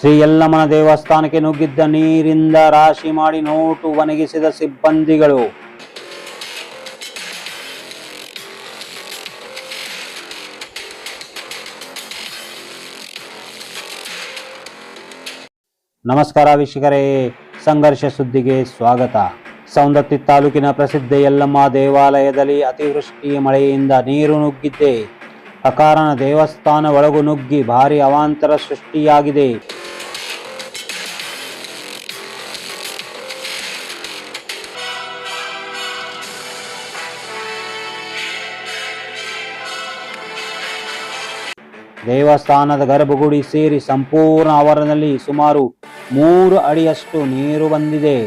ಶ್ರೀ ಯಲ್ಲಮ್ಮನ ದೇವಸ್ಥಾನಕ್ಕೆ ನುಗ್ಗಿದ್ದ ನೀರಿಂದ ರಾಶಿ ಮಾಡಿ ನೋಟು ಒಣಗಿಸಿದ ಸಿಬ್ಬಂದಿಗಳು. ನಮಸ್ಕಾರ ವೀಕ್ಷಕರೇ, ಸಂಘರ್ಷ ಸುದ್ದಿಗೆ ಸ್ವಾಗತ. ಸೌಂದತ್ತಿ ತಾಲೂಕಿನ ಪ್ರಸಿದ್ಧ ಯಲ್ಲಮ್ಮ ದೇವಾಲಯದಲ್ಲಿ ಅತಿವೃಷ್ಟಿ ಮಳೆಯಿಂದ ನೀರು ನುಗ್ಗಿದ್ದೆ. ಅಕಾರಣ ದೇವಸ್ಥಾನ ಒಳಗು ನುಗ್ಗಿ ಭಾರಿ ಅವಾಂತರ ಸೃಷ್ಟಿಯಾಗಿದೆ. ದೇವಸ್ಥಾನದ ಗರ್ಭಗುಡಿ ಸೇರಿ ಸಂಪೂರ್ಣ ಆವರಣದಲ್ಲಿ ಸುಮಾರು ಮೂರು ಅಡಿಯಷ್ಟು ನೀರು ಬಂದಿದೆ.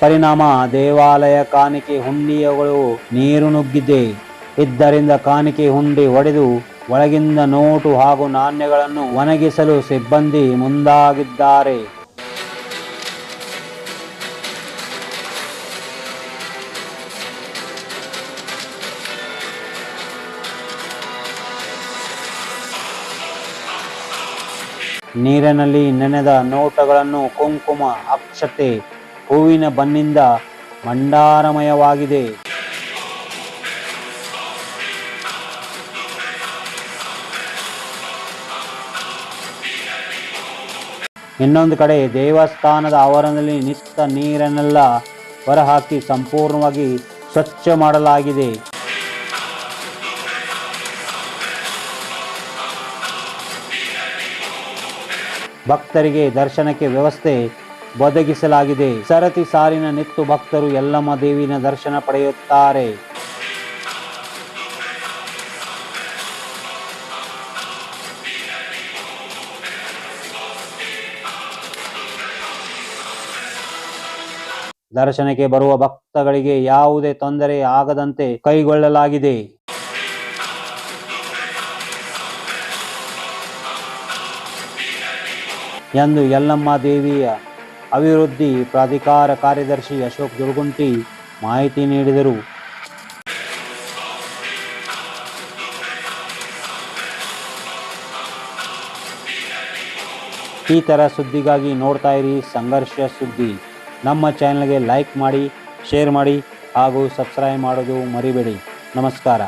ಪರಿಣಾಮ ದೇವಾಲಯ ಕಾಣಿಕೆ ಹುಂಡಿಯಗಳು ನೀರು ನುಗ್ಗಿದೆ. ಇದ್ದರಿಂದ ಕಾಣಿಕೆ ಹುಂಡಿ ಒಡೆದು ಒಳಗಿಂದ ನೋಟು ಹಾಗೂ ನಾಣ್ಯಗಳನ್ನು ಒಣಗಿಸಲು ಸಿಬ್ಬಂದಿ ಮುಂದಾಗಿದ್ದಾರೆ. ನೀರಿನಲ್ಲಿ ನೆನೆದ ನೋಟಗಳನ್ನು ಕುಂಕುಮ ಅಕ್ಷತೆ ಹೂವಿನ ಬಣ್ಣಿಂದ ಮಂಡಾರಮಯವಾಗಿದೆ. ಇನ್ನೊಂದು ಕಡೆ ದೇವಸ್ಥಾನದ ಆವರಣದಲ್ಲಿ ನಿತ್ಯ ನೀರನ್ನೆಲ್ಲ ಹೊರಹಾಕಿ ಸಂಪೂರ್ಣವಾಗಿ ಸ್ವಚ್ಛ ಮಾಡಲಾಗಿದೆ. ಭಕ್ತರಿಗೆ ದರ್ಶನಕ್ಕೆ ವ್ಯವಸ್ಥೆ ಒದಗಿಸಲಾಗಿದೆ. ಸರತಿ ಸಾಲಿನ ನಿತ್ತು ಭಕ್ತರು ಯಲ್ಲಮ್ಮ ದೇವಿನ ದರ್ಶನ ಪಡೆಯುತ್ತಾರೆ. ದರ್ಶನಕ್ಕೆ ಬರುವ ಭಕ್ತಗಳಿಗೆ ಯಾವುದೇ ತೊಂದರೆ ಆಗದಂತೆ ಕೈಗೊಳ್ಳಲಾಗಿದೆ. ಎಂದು ಯಲ್ಲಮ್ಮ ದೇವಿಯ ಅಭಿವೃದ್ಧಿ ಪ್ರಾಧಿಕಾರ ಕಾರ್ಯದರ್ಶಿ ಅಶೋಕ್ ದುರ್ಗುಂಟಿ ಮಾಹಿತಿ ನೀಡಿದರು. ಈ ಥರ ಸುದ್ದಿಗಾಗಿ ನೋಡ್ತಾ ಇರಿ ಸಂಘರ್ಷ ಸುದ್ದಿ. ನಮ್ಮ ಚಾನಲ್ಗೆ ಲೈಕ್ ಮಾಡಿ ಶೇರ್ ಮಾಡಿ ಹಾಗೂ ಸಬ್ಸ್ಕ್ರೈಬ್ ಮಾಡೋದು ಮರಿಬೇಡಿ. ನಮಸ್ಕಾರ.